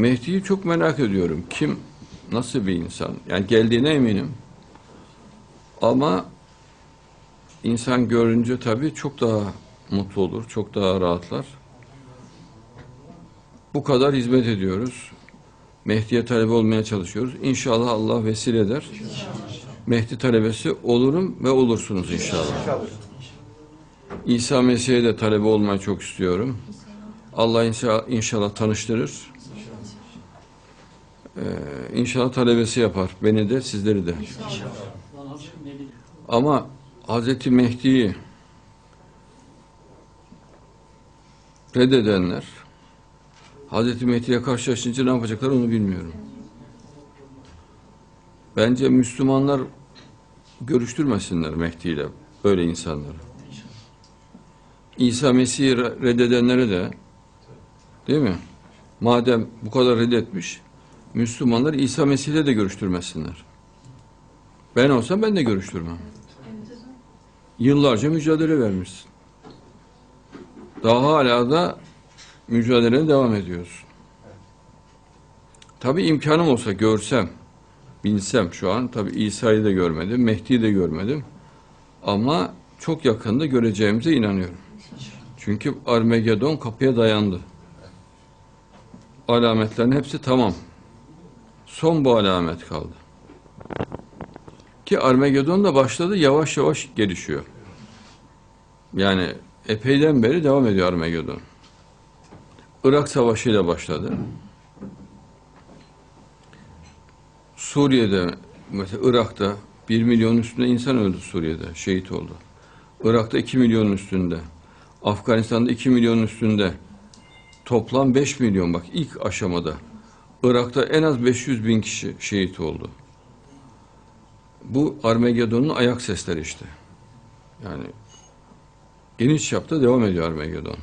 Mehdi'yi çok merak ediyorum. Kim, nasıl bir insan? Yani geldiğine eminim. Ama insan görünce tabii çok daha mutlu olur, çok daha rahatlar. Bu kadar hizmet ediyoruz. Mehdi'ye talebe olmaya çalışıyoruz. İnşallah Allah vesile eder. Mehdi talebesi olurum ve olursunuz inşallah. İsa Mesih'e de talebe olmayı çok istiyorum. Allah inşallah tanıştırır. Ee, inşallah talebesi yapar. Beni de sizleri de. Ama Hazreti Mehdi'yi reddedenler Hazreti Mehdi'ye karşılaşınca ne yapacaklar onu bilmiyorum. Bence Müslümanlar görüştürmesinler Mehdi ile böyle insanları. İsa Mesih'i reddedenlere de değil mi? Madem bu kadar reddetmiş Müslümanlar İsa Mesih'le de görüştürmesinler. Ben olsam ben de görüştürmem. Yıllarca mücadele vermişsin. Daha hala da mücadeleye devam ediyorsun. Tabii imkanım olsa görsem, bilsem şu an tabii İsa'yı da görmedim, Mehdi'yi de görmedim. Ama çok yakında göreceğimize inanıyorum. Çünkü Armagedon kapıya dayandı. Alametlerin hepsi tamam. Son bu alamet kaldı. Ki Armagedon da başladı, yavaş yavaş gelişiyor. Yani epeyden beri devam ediyor Armagedon. Irak Savaşı ile başladı. Suriye'de, mesela Irak'ta 1 milyon üstünde insan öldü Suriye'de, şehit oldu. Irak'ta 2 milyonun üstünde. Afganistan'da 2 milyonun üstünde. Toplam 5 milyon bak ilk aşamada. Irak'ta en az 500 bin kişi şehit oldu. Bu Armagedon'un ayak sesleri işte. Yani geniş çapta devam ediyor Armagedon.